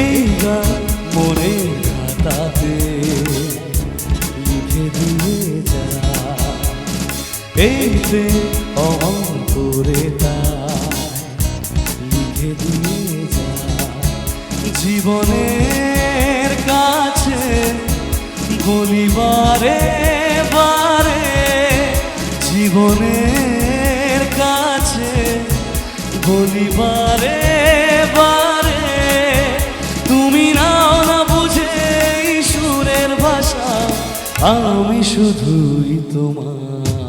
এই গান মনের খাতাতে লিখে দিয়ে যা। এই করে তা লিখে দিয়ে যা জীবনের কাছে বলিবারে বারে জীবনের কাছে বলিবারে বারে তুমি নাও না বুঝে সুরের ভাষা, আমি শুধুই তোমার।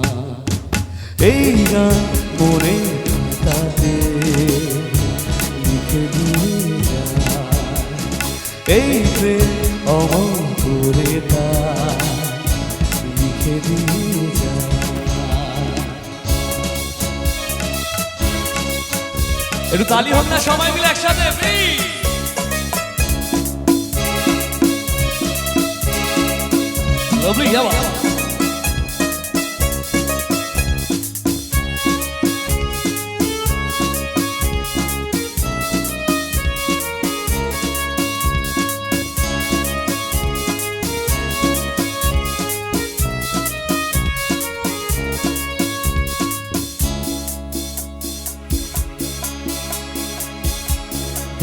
এই গান মনে খাতাতে লিখে দিয়ে এই প্রেম অমন করে তা লিখে দিয়ে একটু তালি হোক না, সবাই মিলে একসাথে প্লিজ যাওয়া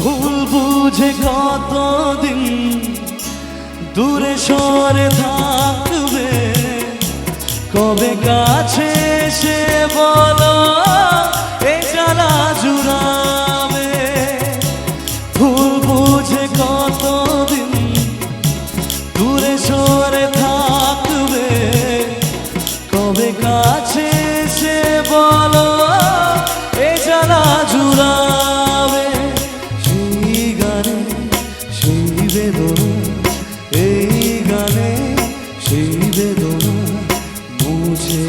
ভুল বুঝে কতদিন দূরে সরে থাকবে? কবে কাছে সে বল জুড়াবে? ভুল বুঝে কতদিন বেদনা মুছে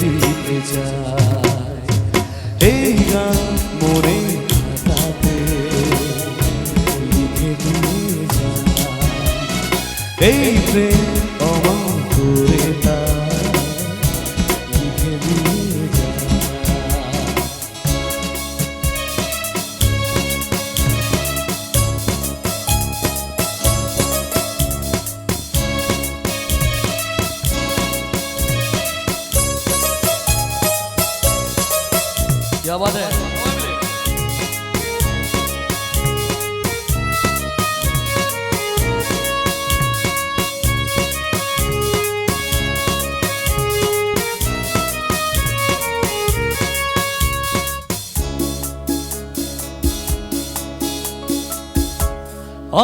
দিতে যায় এই গান মনে খাতাতে লিখে দিয়ে যায়। এই क्या बात है সবাই মিলে।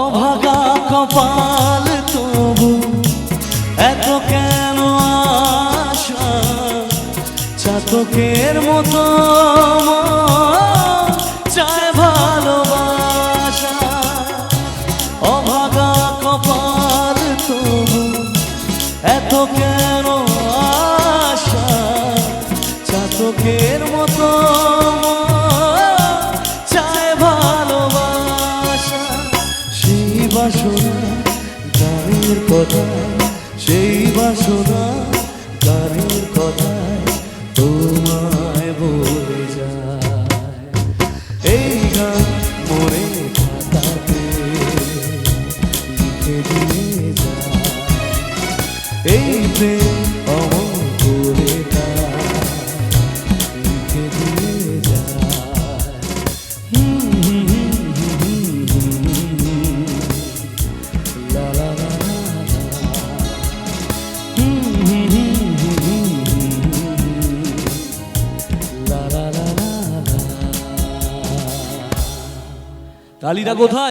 অভাগা কপাল তবু এত কেন চাতকের মতো চায় ভালোবাসা। অভাগা কপাল তবু এত কেন আশা? চাতকের মতো চায় ভালোবাসা। সেই বাসনা গানের কথায়, সেই বাসনা গানের তোমায় বলে যায়। এই গান মনে খাতাতে লিখে কালীরা কোথায়?